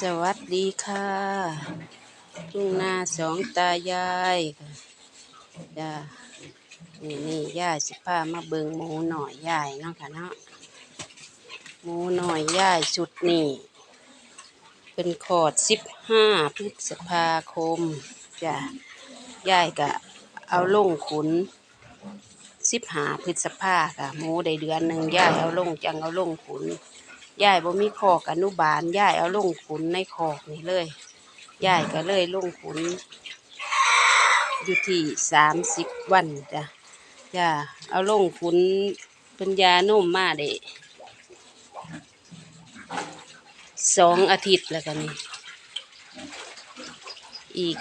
สวัสดีค่ะ ทุ่งนาสองตายายค่ะจ้านี่นี่ยาสิพามาเบิงหมูหน่อยยายเนาะค่ะเนาะหมูหน่อยยายชุดนี่ เป็นขอดสิบห้าพฤษภาคมจ้ายายก็เอาลงขุนสิบหาพฤษภาค่ะหมูได้เดือนหนึ่งยายเอาลงจังเอาลงขุน ยายบ่มีคอกอนุบาลยายเอาลงขุนในคอกนี่เลยยายก็เลยลงขุน อยู่ที่สามสิบวันจ้ะจ้าเอาลงขุนป็นยานุ่มมาได้สองอาทิตย์แล้วกันนี่อีก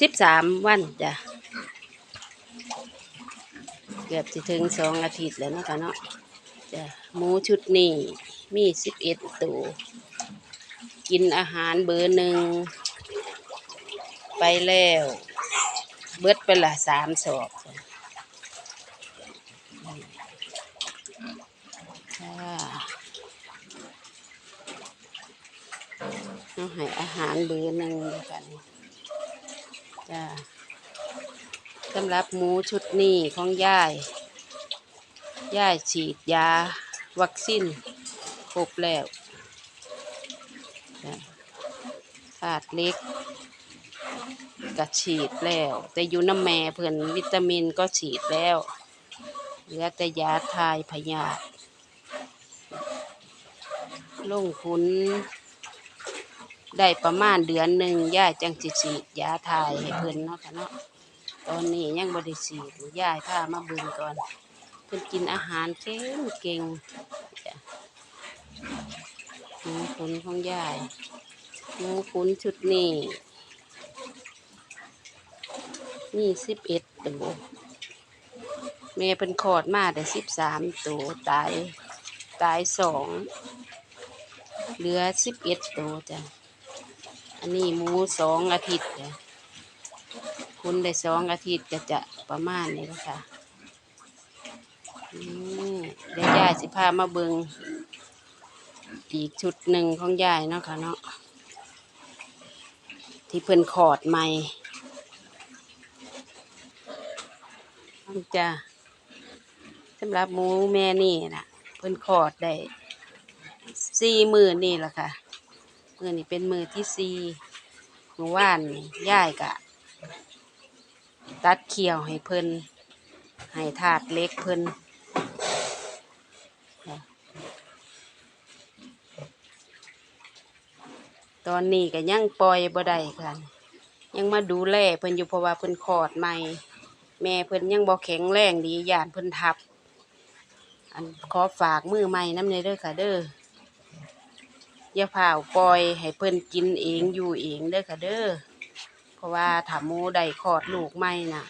สิบสามวันจ้ะเกือบจะถึงสองอาทิตย์แล้วนะคะเนาะ จ้ะหมูชุดนี้มีสิบเอ็ดตัว กินอาหารเบอร์หนึ่ง ไปแล้ว เบิดไปละสามสอบจ้ะจ้าเอาให้อาหารเบอร์หนึ่งกันจ้าสำหรับหมูชุดนี้ของยาย ย่ายฉีดยา วัคซีนครบแล้วขาดเล็กก็ฉีดแล้ว แต่อยู่น้ำแม่เพื่อนวิตามินก็ฉีดแล้วเหลือแต่ยาทายพยาธิลงคุนได้ประมาณเดือนหนึ่งย่ายจังสิฉีดยาทายให้เพื่อนเนาะค่ะเนาะตอนนี้ยังบริฉีดย่ายพามาบิ่งก่อน เพิ่นกินอาหารเก่งเก่งหมูขุนของยายหมูขุนชุดนี้นี่สิบเอ็ดตัวแม่เป็นคลอดมาแต่สิบสามตัวตายตายสองเหลือสิบเอ็ดตัวจ้ะอันนี้หมูสองอาทิตย์จ้ะคุณได้สองอาทิตย์ก็จะประมาณนี้แล้วค่ะ อืมเดี๋ยวยายสิพามาเบิงอีกชุดหนึ่งของยายเนาะค่ะเนาะที่เพิ่นขอดใหม่จ้ะสำหรับหมูแม่นี่นะเพิ่นขอดได้สี่มือนี่แหละค่ะมือนี่เป็นมือที่สี่เมื่านยายกะ ตัดเขียวให้เพิ่นให้ถาดเล็กเพิ่น ตอนนี้ก็ยังปล่อยบ่ได้ค่ะ ยังมาดูแลเพิ่นอยู่เพราะว่าเพิ่นคลอดใหม่ แม่เพิ่นยังบ่แข็งแรงดีย่านเพิ่นทับ อันขอฝากมือใหม่น้ำในเด้อค่ะเด้ออย่าพาวปล่อยให้เพิ่นกินเองอยู่เองเด้อค่ะเด้อเพราะว่าถ้าหมูได้คลอดลูกใหม่น่ะ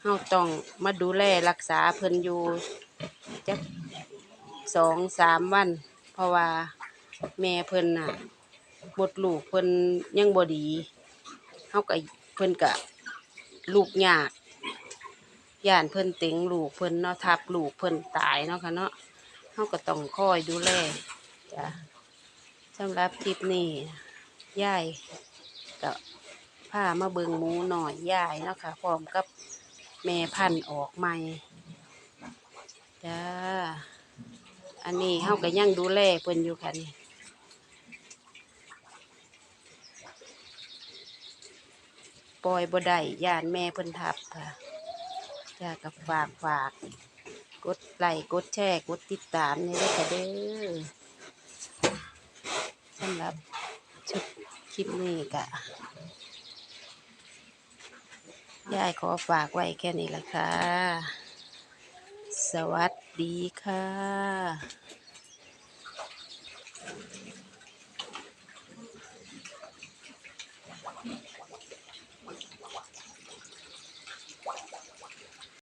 เฮาต้องมาดูแลรักษาเพิ่นอยู่จักสองสามวัน เพราะว่าแม่เพิ่นน่ะ หมดลูกเพิ่นยังบ่ดีเฮาก็เพิ่นก็ลูกยากย่านเพิ่นเต็งลูกเพิ่นเนาะทับลูกเพิ่นตายเนาะค่ะเนาะเฮาก็ต้องคอยดูแลจ้ะสำหรับคลิปนี้ยายก็พามาเบิงหมูหน่อยยายเนาะค่ะพร้อมกับแม่พันธุ์ออกใหม่จ้าอันนี้เฮาก็ยังดูแลเพิ่นอยู่ค่ะนี่ ปล่อยบ่ได้ย่านแม่เพิ่นทับค่ะจ้ากกับฝากฝากกดไลค์กดแชร์กดติดตามนี่ด้วยค่ะเด้อสำหรับชุดคลิปนี้ก็ยายขอฝากไว้แค่นี้ละค่ะ สวัสดีค่ะ